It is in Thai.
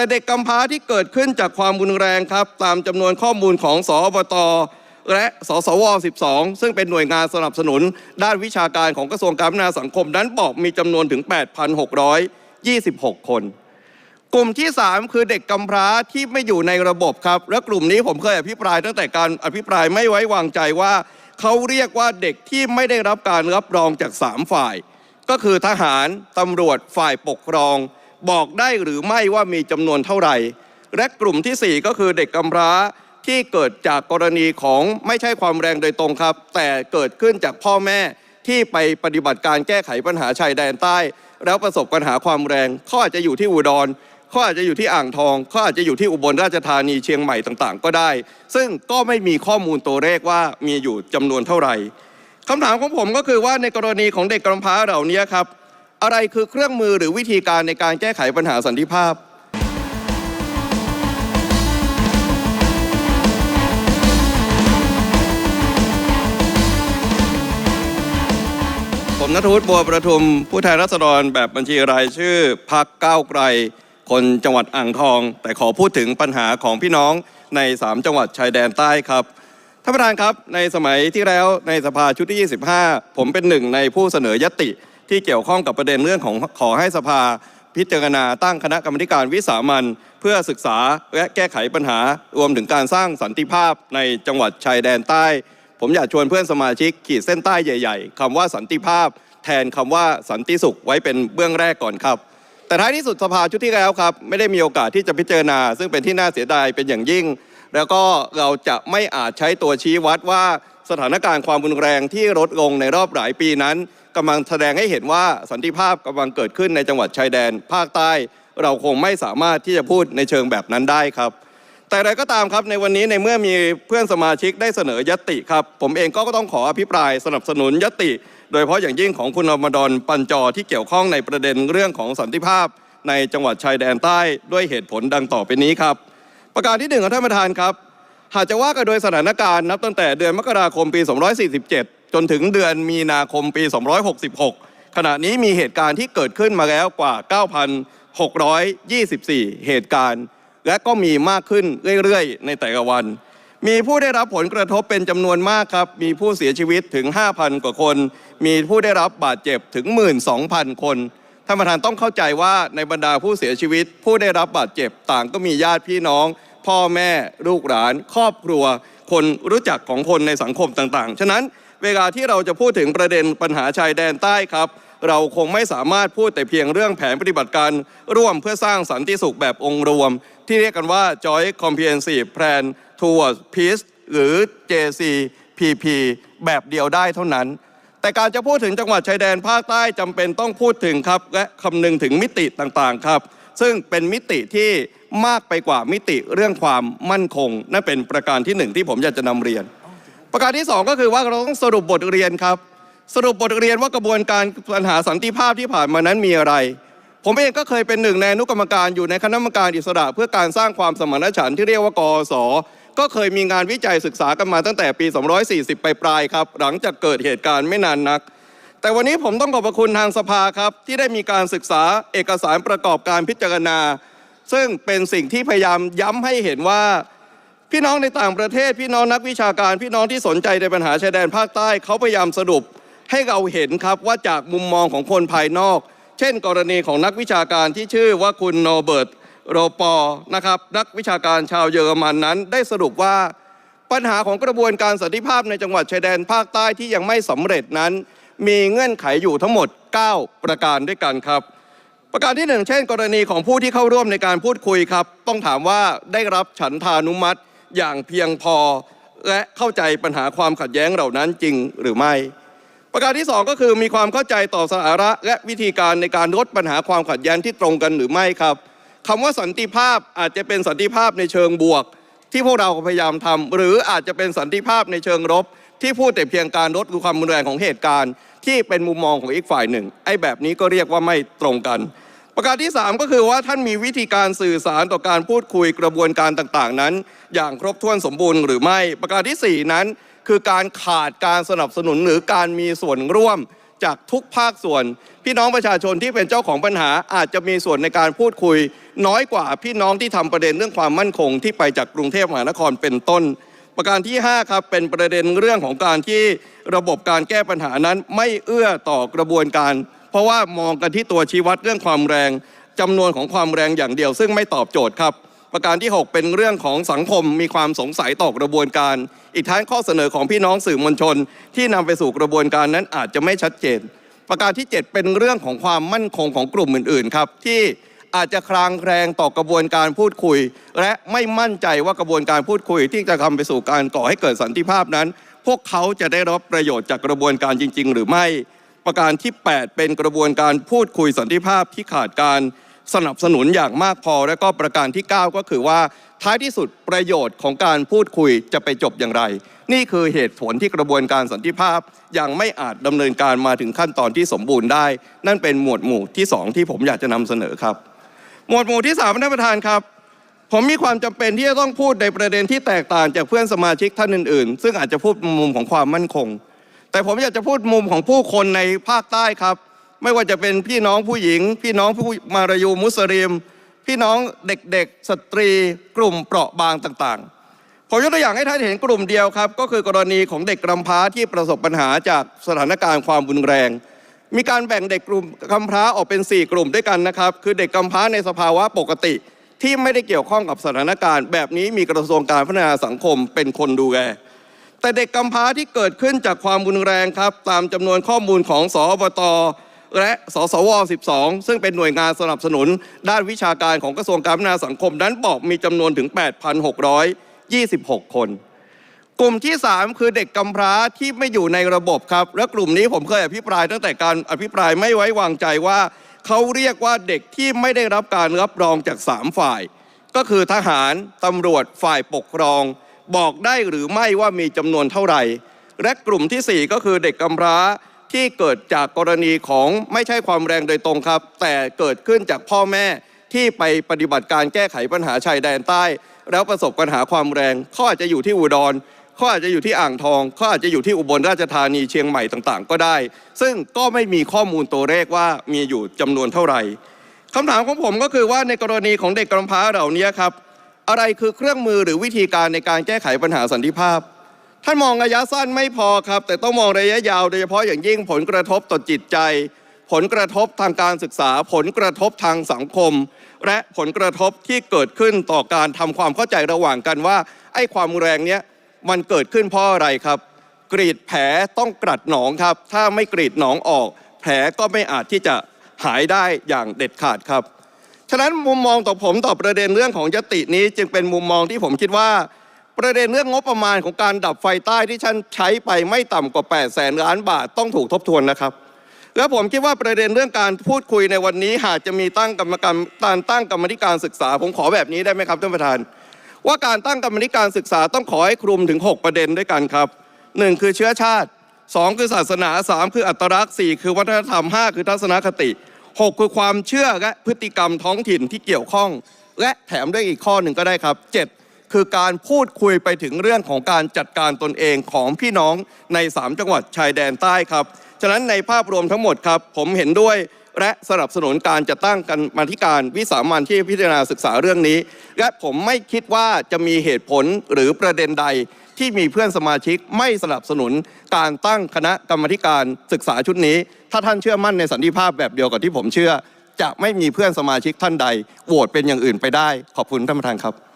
แต่เด็กกำพร้าที่เกิดขึ้นจากความรุนแรงครับ ตามจำนวนข้อมูลของสอบตและสสว 12 ซึ่งเป็นหน่วยงานสนับสนุน ด้านวิชาการของกระทรวงการพัฒนาสังคมนั้นบอกมีจำนวนถึง 8,626 คน กลุ่มที่ 3 คือเด็กกำพร้าที่ไม่อยู่ในระบบครับ และกลุ่มนี้ผมเคยอภิปรายตั้งแต่การอภิปรายไม่ไว้วางใจว่า เขาเรียกว่าเด็กที่ไม่ได้รับการรับรองจาก 3 ฝ่าย ก็คือทหารตำรวจฝ่ายปกครอง บอกได้หรือไม่ว่ามีจำนวนเท่าไหร่ และกลุ่มทีสี่ 4 ก็คือเด็กกำพร้าที่เกิดจากกรณีของไม่ใช่ความแรงโดยตรงครับ แต่เกิดขึ้นจากพ่อแม่ที่ไปปฏิบัติการแก้ไขปัญหาชายแดนใต้ แล้วประสบปัญหาความแรงเขาอาจจะอยู่ที่อุดรเขาอาจจะอยู่ที่อ่างทองเขาอาจจะอยู่ที่อุบลราชธานีเชียงใหม่ต่างๆ ก็ได้ ซึ่งก็ไม่มีข้อมูลตัวเลขว่ามีอยู่จำนวนเท่าไหร่คำถามของผมก็คือว่าในกรณีของเด็กกำพร้าเหล่านี้ครับ อะไรคือเครื่องมือหรือวิธีการในการแก้ไขปัญหาสันติภาพ ผมนัทวุฒิบัวประทุม ผู้แทนราษฎรแบบบัญชีรายชื่อพักก้าวไกล คนจังหวัดอ่างทอง แต่ขอพูดถึงปัญหาของพี่น้องใน 3 จังหวัดชายแดนใต้ครับท่านประธานครับในสมัยที่แล้วในสภาชุดที่ 25 ผมเป็นหนึ่งในผู้เสนอยติ ที่เกี่ยวข้องกับประเด็นเรื่องของขอให้สภาพิจารณาตั้งคณะกรรมการวิสามันเพื่อศึกษาและแก้ไขปัญหารวมถึงการสร้างสันติภาพในจังหวัดชายแดนใต้ ผมอยากชวนเพื่อนสมาชิกขีดเส้นใต้ใหญ่ ๆคำว่าสันติภาพ แทนคำว่าสันติสุขไว้เป็นเบื้องแรกก่อนครับ แต่ท้ายที่สุดสภาชุดที่แล้วครับ ไม่ได้มีโอกาสที่จะพิจารณา ซึ่งเป็นที่น่าเสียดายเป็นอย่างยิ่ง แล้วก็เราจะไม่อาจใช้ตัวชี้วัดว่าสถานการณ์ความรุนแรงที่ลดลงในรอบหลายปีนั้น กำลังแสดงให้เห็นว่าสันติภาพกำลังเกิดขึ้นในจังหวัดชายแดน ภาคใต้ เราคงไม่สามารถที่จะพูดในเชิงแบบนั้นได้ครับ แต่อะไรก็ตามครับในวันนี้ในเมื่อมีเพื่อนสมาชิกได้เสนอยติครับ ผมเองก็ต้องขออภิปรายสนับสนุนยติ โดยเฉพาะอย่างยิ่งของคุณอมดอนปัญจอที่เกี่ยวข้องในประเด็นเรื่องของสันติภาพ ในจังหวัดชายแดนใต้ด้วยเหตุผลดังต่อไปนี้ครับ ประการที่หนึ่งของท่านประธานครับ หากจะว่ากันโดยสถานการณ์นับตั้งแต่เดือนมกราคมปี 247 จนถึงเดือนมีนาคมปี 266 ขณะนี้มีเหตุการณ์ที่เกิดขึ้นมาแล้วกว่า 9,624 เหตุการณ์ และก็มีมากขึ้นเรื่อยๆ ในแต่ละวัน มีผู้ได้รับผลกระทบเป็นจำนวนมากครับ มีผู้เสียชีวิตถึง 5,000 กว่าคน มีผู้ได้รับบาดเจ็บถึง 12,000 คนท่านประธานต้องเข้าใจว่าในบรรดาผู้เสียชีวิต ผู้ได้รับบาดเจ็บต่างก็มีญาติพี่น้อง พ่อแม่ลูกหลาน ครอบครัว คนรู้จักของคนในสังคมต่างๆ ฉะนั้นเวลาที่เราจะพูดถึงประเด็นปัญหาชายแดนใต้ครับ เราคงไม่สามารถพูดแต่เพียงเรื่องแผนปฏิบัติการร่วมเพื่อสร้างสันติสุขแบบองค์รวม ที่เรียกกันว่า Joint Comprehensive Plan Towards Peace หรือ JCPP แบบเดียวได้เท่านั้น แต่การจะพูดถึงจังหวัดชายแดนภาคใต้จำเป็นต้องพูดถึงครับ และคำนึงถึงมิติต่างๆครับ ซึ่งเป็นมิติที่มากไปกว่ามิติเรื่องความมั่นคง นั่นเป็นประการที่หนึ่งที่ผมอยากจะนำเรียน ประการที่สองก็คือว่าเราต้องสรุปบทเรียนครับ สรุปบทเรียนว่ากระบวนการปัญหาสันติภาพที่ผ่านมานั้นมีอะไร ผมเองก็เคยเป็นหนึ่งในอนุกรรมการอยู่ในคณะกรรมการอิสระ เพื่อการสร้างความสมานฉันท์ที่เรียกว่ากอสก็เคยมีงานวิจัยศึกษากันมาตั้งแต่ปี 240 ไปปลายครับ หลังจากเกิดเหตุการณ์ไม่นานนัก แต่วันนี้ผมต้องขอบพระคุณทางสภาครับที่ได้มีการศึกษาเอกสารประกอบการพิจารณา ซึ่งเป็นสิ่งที่พยายามย้ำให้เห็นว่า พี่น้องในต่างประเทศ พี่น้องนักวิชาการพี่น้องที่สนใจในปัญหาชายแดนภาคใต้เขาพยายามสรุปให้เราเห็นครับว่าจากมุมมองของคนภายนอก เช่น กรณีของนักวิชาการที่ชื่อว่าคุณโนเบิร์ตโรปอนะครับนักวิชาการชาวเยอรมันนั้น ได้สรุปว่าปัญหาของกระบวนการสันติภาพในจังหวัดชายแดนภาคใต้ที่ยังไม่สำเร็จนั้น มีเงื่อนไขอยู่ทั้งหมด 9 ประการด้วยกันครับ ประการที่หนึ่งเช่น กรณีของผู้ที่เข้าร่วมในการพูดคุยครับ ต้องถามว่าได้รับฉันทานุมัติอย่างเพียงพอ และเข้าใจปัญหาความขัดแย้งเหล่านั้นจริงหรือไม่ ประการที่สองก็คือมีความเข้าใจต่อสาระและวิธีการในการลดปัญหาความขัดแย้งที่ตรงกันหรือไม่ครับคำว่าสันติภาพอาจจะเป็นสันติภาพในเชิงบวก ที่พวกเราพยายามทำหรืออาจจะเป็นสันติภาพในเชิงรบ ที่พูดแต่เพียงการลดความรุนแรงของเหตุการณ์ ที่เป็นมุมมองของอีกฝ่ายหนึ่ง ไอ้แบบนี้ก็เรียกว่าไม่ตรงกัน ประการที่ 3 ก็คือว่าท่านมีวิธีการสื่อสารต่อการพูดคุยกระบวนการต่างๆ นั้น อย่างครบถ้วนสมบูรณ์หรือไม่ ประการทีสี่4 นั้น คือการขาดการสนับสนุนหรือการมีส่วนร่วมจากทุกภาคส่วน พี่น้องประชาชนที่เป็นเจ้าของปัญหาอาจจะมีส่วนในการพูดคุย น้อยกว่าพี่น้องที่ทำประเด็นเรื่องความมั่นคงที่ไปจากกรุงเทพมหานครเป็นต้น ประการที่ 5 ครับ เป็นประเด็นเรื่องของการที่ระบบการแก้ปัญหานั้นไม่เอื้อต่อกระบวนการ เพราะว่ามองกันที่ตัวชี้วัดเรื่องความแรงจำนวนของความแรงอย่างเดียว ซึ่งไม่ตอบโจทย์ครับ ประการที่ 6 เป็นเรื่องของสังคมมีความสงสัยต่อกระบวนการ อีกทั้งข้อเสนอของพี่น้องสื่อมวลชน ที่นำไปสู่กระบวนการนั้นอาจจะไม่ชัดเจน ประการที่ 7 เป็นเรื่องของความมั่นคงของกลุ่มอื่นๆครับที่ อาจจะคลางแคลงต่อกระบวนการพูดคุย และไม่มั่นใจว่ากระบวนการพูดคุย ที่จะทำไปสู่การก่อให้เกิดสันติภาพนั้น พวกเขาจะได้รับประโยชน์จากกระบวนการจริง ๆ หรือไม่ ประการที่ 8 เป็นกระบวนการพูดคุยสันติภาพที่ขาดการสนับสนุนอย่างมากพอ และก็ประการที่ 9 ก็คือว่าท้ายที่สุดประโยชน์ของการพูดคุยจะไปจบอย่างไร นี่คือเหตุผลที่กระบวนการสันติภาพยังไม่อาจดำเนินการมาถึงขั้นตอนที่สมบูรณ์ได้ นั่นเป็นหมวดหมู่ที่ 2 ที่ผมอยากจะนำเสนอครับ หมวดหมู่ที่3ท่านประธานครับ ผมมีความจำเป็นที่จะต้องพูดในประเด็นที่แตกต่างจากเพื่อนสมาชิกท่านอื่นๆ ซึ่งอาจจะพูดมุมของความมั่นคง แต่ผมอยากจะพูดมุมของผู้คนในภาคใต้ครับ ไม่ว่าจะเป็นพี่น้องผู้หญิง พี่น้องผู้มารายูมุสลิม พี่น้องเด็กๆ สตรี กลุ่มเปราะบางต่างๆ ผมยกตัวอย่างให้ท่านเห็นกลุ่มเดียวครับ ก็คือกรณีของเด็กกำพร้าที่ประสบปัญหาจากสถานการณ์ความรุนแรง มีการแบ่งเด็กกลุ่มกำพร้าออกเป็น 4 กลุ่มด้วยกันนะครับ คือเด็กกำพร้าในสภาวะปกติ ที่ไม่ได้เกี่ยวข้องกับสถานการณ์ แบบนี้มีกระทรวงการพัฒนาสังคมเป็นคนดูแลแต่เด็กกำพร้าที่เกิดขึ้นจากความรุนแรงครับ ตามจำนวนข้อมูลของสอบตและสสว 12 ซึ่งเป็นหน่วยงานสนับสนุน ด้านวิชาการของกระทรวงการพัฒนาสังคมนั้นบอกมีจำนวนถึง 8,626 คน กลุ่มที่ 3 คือเด็กกำพร้าที่ไม่อยู่ในระบบครับ และกลุ่มนี้ผมเคยอภิปรายตั้งแต่การอภิปรายไม่ไว้วางใจว่าเขาเรียกว่าเด็กที่ไม่ได้รับการรับรองจาก 3 ฝ่าย ก็คือทหารตำรวจฝ่ายปกครอง บอกได้หรือไม่ว่ามีจำนวนเท่าไหร่ และกลุ่มทีสี่4 ก็คือเด็กกำพร้าที่เกิดจากกรณีของไม่ใช่ความแรงโดยตรงครับ แต่เกิดขึ้นจากพ่อแม่ที่ไปปฏิบัติการแก้ไขปัญหาชายแดนใต้ แล้วประสบปัญหาความแรงเขาอาจจะอยู่ที่อุดร เขาอาจจะอยู่ที่อ่างทองเขาอาจจะอยู่ที่อุบลราชธานีเชียงใหม่ต่างๆ ก็ได้ ซึ่งก็ไม่มีข้อมูลตัวเลขว่ามีอยู่จำนวนเท่าไหร่คำถามของผมก็คือว่าในกรณีของเด็กกำพร้าเหล่านี้ครับ อะไรคือเครื่องมือหรือวิธีการในการแก้ไขปัญหาสันติภาพ ท่านมองระยะสั้นไม่พอครับ แต่ต้องมองระยะยาวโดยเฉพาะอย่างยิ่งผลกระทบต่อจิตใจ ผลกระทบทางการศึกษา ผลกระทบทางสังคม และผลกระทบที่เกิดขึ้นต่อการทำความเข้าใจระหว่างกันว่าไอ้ความแรงเนี้ย มันเกิดขึ้นเพราะอะไรครับ กรีดแผลต้องกรัดหนองครับ ถ้าไม่กรีดหนองออก แผลก็ไม่อาจที่จะหายได้อย่างเด็ดขาดครับ ฉะนั้นมุมมองต่อผมต่อประเด็นเรื่องของยตินี้ จึงเป็นมุมมองที่ผมคิดว่า ประเด็นเรื่องงบประมาณของการดับไฟใต้ที่ท่านใช้ไปไม่ต่ำกว่า8แสนล้านบาทต้องถูกทบทวนนะครับแล้วผมคิดว่าประเด็นเรื่องการพูดคุยในวันนี้ หากจะมีตั้งกรรมการการตั้งกรรมธิการศึกษา ผมขอแบบนี้ได้ไหมครับท่านประธาน ว่าการตั้งกรรมธิการศึกษาต้องขอให้คลุมถึง 6 ประเด็นด้วยกันครับ 1 คือเชื้อชาติ 2 คือศาสนา 3 คืออัตลักษณ์ 4 คือวัฒนธรรม 5 คือทัศนคติ 6 คือความเชื่อและพฤติกรรมท้องถิ่นที่เกี่ยวข้อง และแถมด้วยอีกข้อหนึ่งก็ได้ครับ 7 คือการพูดคุยไปถึงเรื่องของการจัดการตนเองของพี่น้องใน 3 จังหวัดชายแดนใต้ครับฉะนั้นในภาพรวมทั้งหมดครับผมเห็นด้วย และสนับสนุนการจัดตั้งกันมาธิการวิสามันที่พิจารณาศึกษาเรื่องนี้ และผมไม่คิดว่าจะมีเหตุผลหรือประเด็นใดที่มีเพื่อนสมาชิกไม่สนับสนุนการตั้งคณะกรรมธิการศึกษาชุดนี้ ถ้าท่านเชื่อมั่นในสันติภาพแบบเดียวกับที่ผมเชื่อ จะไม่มีเพื่อนสมาชิกท่านใดโหวตเป็นอย่างอื่นไปได้ ขอบคุณท่านประธานครับ